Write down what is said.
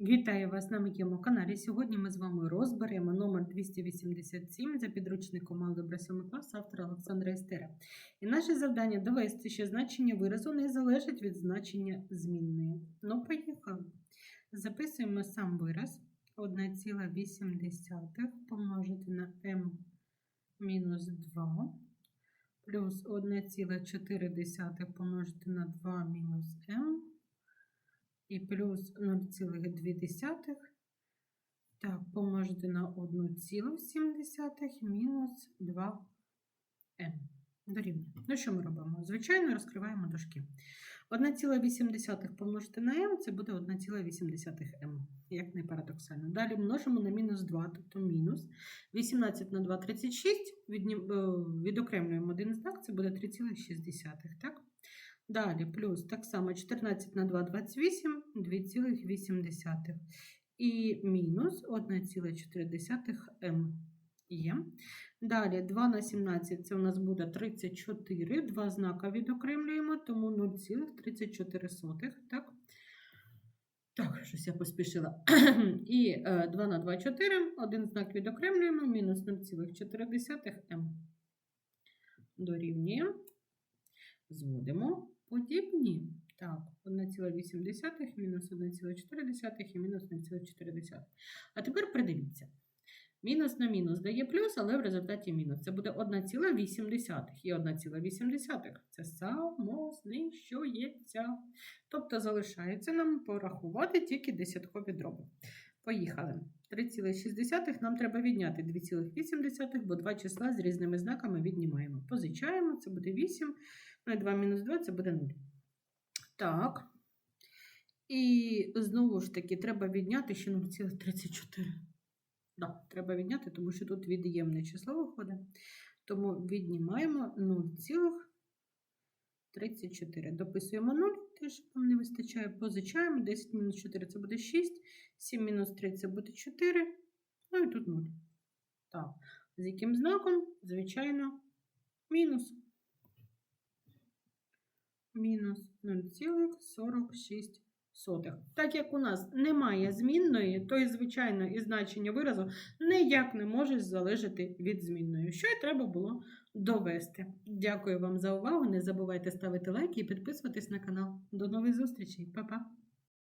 Вітаю вас на моєму каналі. Сьогодні ми з вами розберемо номер 287 за підручником Алгебра 7 клас автора Олександра Істера. І наше завдання довести, що значення виразу не залежить від значення змінної. Ну, поїхали. Записуємо сам вираз 1,8 помножити на m мінус 2 плюс 1,4 помножити на 2 мінус m і плюс 0,2. Так, помножити на 1,7 мінус 2m. Дорівнює. Ну, що ми робимо? Звичайно, розкриваємо дужки. 1,8 помножити на m, це буде 1,8m, як не парадоксально. Далі множимо на мінус 2, тобто мінус. 18 на 2 – 36, віднім- е, відокремлюємо один знак, це буде 3,6, так? Далі плюс так само 14 на 2 – 28, 2,8. І мінус 1,4 м є. Далі 2 на 17 це у нас буде 34. Два знака відокремлюємо, тому 0,34. Так, так щось я поспішила. І е, 2 на 2 – 4. Один знак відокремлюємо, мінус 0,4 м. Дорівнює. Зводимо подібні. Так, 1,8 мінус 1,4 і мінус 0,4. А тепер придивіться. Мінус на мінус дає плюс, але в результаті мінус. Це буде 1,8. І 1,8 це самознищується. Тобто залишається нам порахувати тільки десяткові дроби. Поїхали. 3,6 нам треба відняти 2,8, бо два числа з різними знаками віднімаємо. Позичаємо, це буде 8. Ну і 2 мінус 2 це буде 0. Так. І знову ж таки, треба відняти ще 0,34. Так, треба відняти, тому що тут від'ємне число виходить. Тому віднімаємо 0,34. Дописуємо 0, те, що нам не вистачає. Позичаємо 10 мінус 4 це буде 6, 7 мінус 3 це буде 4. Ну і тут 0. Так, з яким знаком? Звичайно, мінус мінус 0,46. Так як у нас немає змінної, то і звичайно і значення виразу ніяк не може залежати від змінної, що й треба було довести. Дякую вам за увагу. Не забувайте ставити лайки і підписуватись на канал. До нових зустрічей, Па-па!